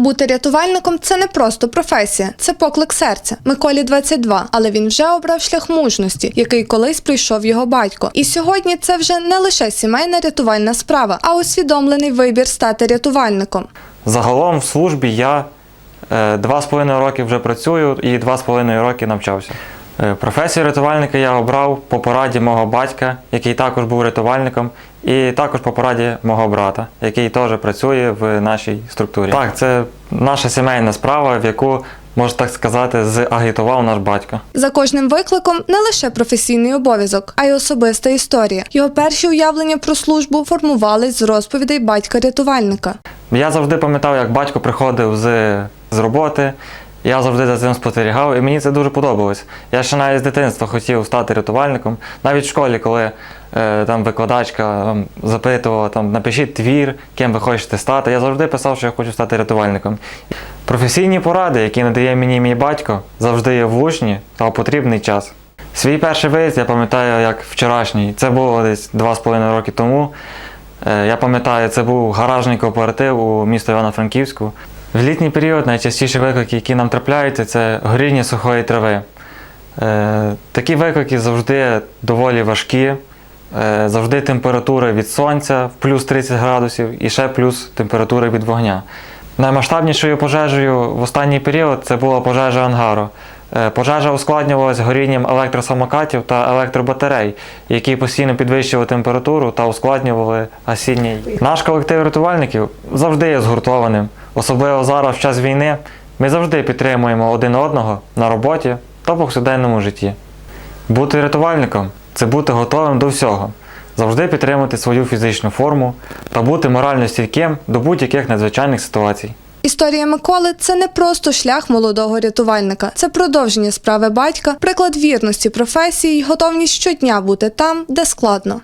Бути рятувальником це не просто професія, це поклик серця. Миколі 22, але він вже обрав шлях мужності, який колись прийшов його батько. І сьогодні це вже не лише сімейна рятувальна справа, а усвідомлений вибір стати рятувальником. Загалом в службі я е, два з половиною роки вже працюю і два з половиною роки навчався. Е, Професію рятувальника я обрав по пораді мого батька, який також був рятувальником, і також по пораді мого брата, який теж працює в нашій структурі. Так, це наша сімейна справа, в яку, можна так сказати, загітував наш батько. За кожним викликом не лише професійний обов'язок, а й особиста історія. Його перші уявлення про службу формувались з розповідей батька-рятувальника. Я завжди пам'ятав, як батько приходив з, з роботи. Я завжди за цим спостерігав, і мені це дуже подобалось. Я ще навіть з дитинства хотів стати рятувальником. Навіть в школі, коли е, там викладачка там, запитувала, там, напишіть твір, ким ви хочете стати, я завжди писав, що я хочу стати рятувальником. Професійні поради, які надає мені мій батько, завжди є влучні та у потрібний час. Свій перший виїзд я пам'ятаю як вчорашній. Це було десь два з половиною роки тому. Е, Я пам'ятаю, це був гаражний кооператив у місто Івано-Франківську. В літній період найчастіші виклики, які нам трапляються, це горіння сухої трави. Е, Такі виклики завжди доволі важкі, Е, завжди температура від сонця в плюс 30 градусів і ще плюс температура від вогня. Наймасштабнішою пожежею в останній період це була пожежа ангару. Е, Пожежа ускладнювалася горінням електросамокатів та електробатарей, які постійно підвищували температуру та ускладнювали гасіння. Наш колектив рятувальників завжди є згуртованим. Особливо зараз, в час війни, ми завжди підтримуємо один одного на роботі та повсякденному житті. Бути рятувальником це бути готовим до всього, завжди підтримувати свою фізичну форму та бути морально стійким до будь-яких надзвичайних ситуацій. Історія Миколи це не просто шлях молодого рятувальника, це продовження справи батька, приклад вірності професії й готовність щодня бути там, де складно.